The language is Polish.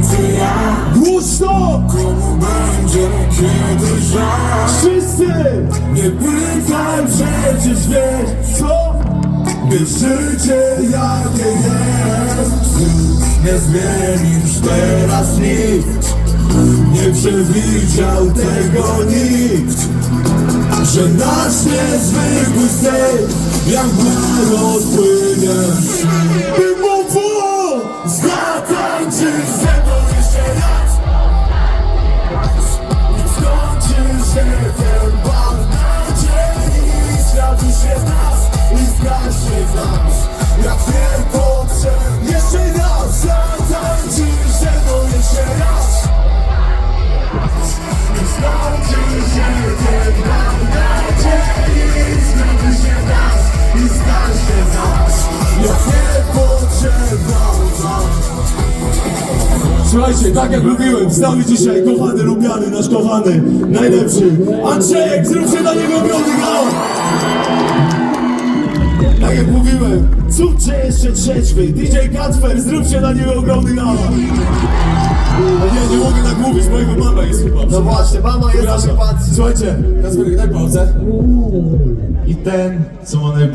ty ja Głośno! Komu będzie kiedy żal Wszyscy! Nie pytaj, przecież wiesz Co? By życie jakie jest Nie zmienisz teraz nikt Nie przewidział tego nikt Że nasz niezwykły sen Jak mgła rozpłynie By mógł Zatańczysz singing it down. Słuchajcie, tak jak lubiłem, stały dzisiaj kochany, lubiany, nasz kochany, najlepszy Andrzejek, zróbcie dla niego ogromny gałę! Tak jak mówiłem, cudcze jeszcze trzeźwy, DJ Katfer, zróbcie dla niego ogromny gałę! No nie, nie mogę tak mówić, mojego mama jest chyba. No właśnie, mama jest na Przepraszam. Słuchajcie, Kasper, daj pauzę. I ten, co ma najbardziej